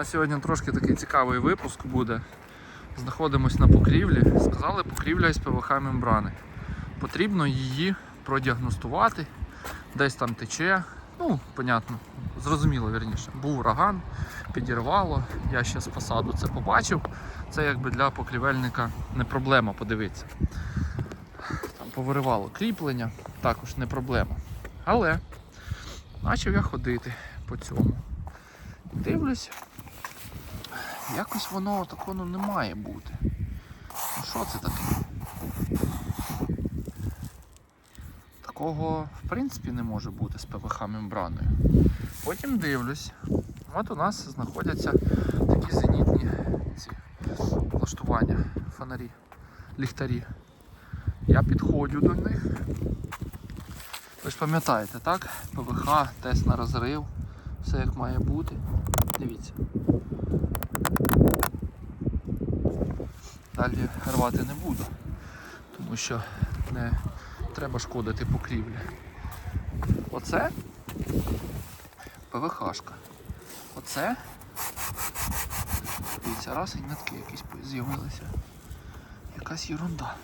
На сьогодні трошки такий цікавий випуск буде. Знаходимось на покрівлі. Сказали, покрівля із ПВХ мембрани. Потрібно її продіагностувати, десь там тече. Ну, понятно, зрозуміло вірніше. Був ураган, підірвало. Я ще з фасаду це побачив. Це якби для покрівельника не проблема, подивитися. Там повиривало кріплення, також не проблема. Але почав я ходити по цьому. Дивлюсь, якось воно такого ну, не має бути. Ну що це таке? Такого в принципі не може бути з ПВХ мембраною. Потім дивлюсь, от у нас знаходяться такі зенітні ці влаштування, фонарі, ліхтарі. Я підходжу до них. Ви ж пам'ятаєте, так? ПВХ, тест на розрив, все як має бути. Дивіться. Далі рвати не буду, тому що не треба шкодити покрівлі. Оце ПВХшка. Оце. Дивіться, раз і нитки якісь з'явилися. Якась ерунда.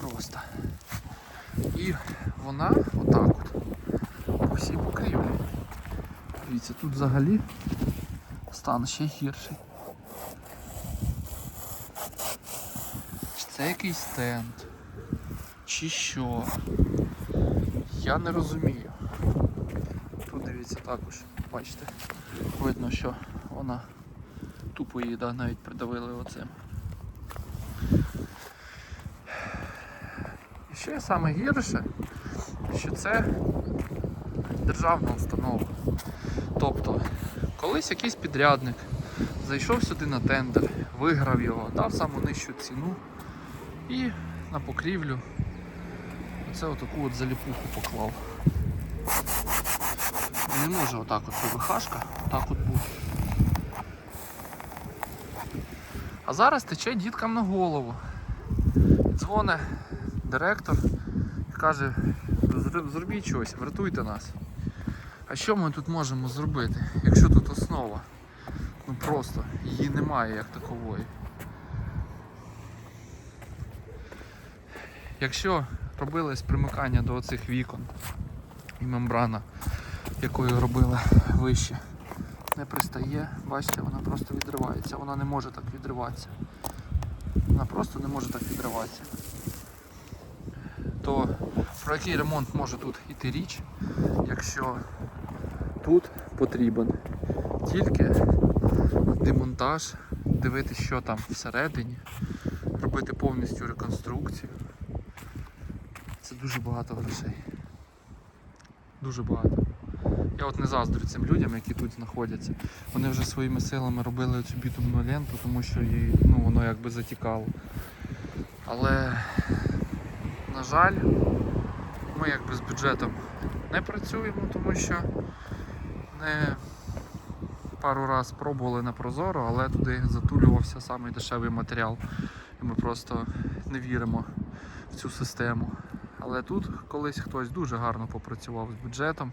Просто. І вона отак от всій покрівлі. Дивіться, тут взагалі стан ще гірший. Чи це якийсь стенд? Чи що? Я не розумію. Тут дивіться також, бачите, видно, що вона тупо її да, навіть придавили оцим. І ще саме гірше, що це державна установа. Тобто, колись якийсь підрядник зайшов сюди на тендер, виграв його, дав саму нижчу ціну і на покрівлю оце отаку от заліпуху поклав. Не може отак от ПВХшка, отак от бути. А зараз тече діткам на голову. Дзвоне директор і каже, зробіть щось, врятуйте нас. А що ми тут можемо зробити, якщо тут основа? Ну просто її немає як такової. Якщо робилось примикання до оцих вікон і мембрана, якою робили вище, не пристає, бачите, вона просто відривається. Вона не може так відриватися. Вона просто не може так відриватися. То про який ремонт може тут іти річ, якщо тут потрібен тільки демонтаж, дивитися, що там всередині, робити повністю реконструкцію. Це дуже багато грошей. Дуже багато. Я от не заздрю цим людям, які тут знаходяться. Вони вже своїми силами робили цю бітумну ленту, тому що її, ну, воно якби затікало. Але, на жаль, ми якби з бюджетом не працюємо, тому що не пару раз пробували на Прозоро, але туди затулювався самий дешевий матеріал. І ми просто не віримо в цю систему. Але тут колись хтось дуже гарно попрацював з бюджетом.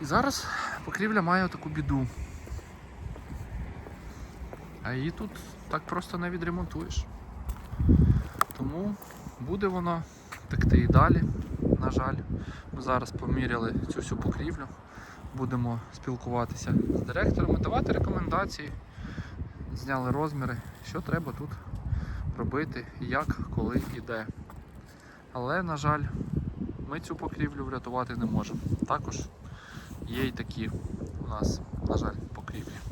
І зараз покрівля має таку біду. А її тут так просто не відремонтуєш. Тому буде воно текти і далі. На жаль, ми зараз поміряли цю всю покрівлю. Будемо спілкуватися з директорами, давати рекомендації. Зняли розміри, що треба тут робити, як, коли і де. Але, на жаль, ми цю покрівлю врятувати не можемо. Також є й такі у нас, на жаль, покрівлі.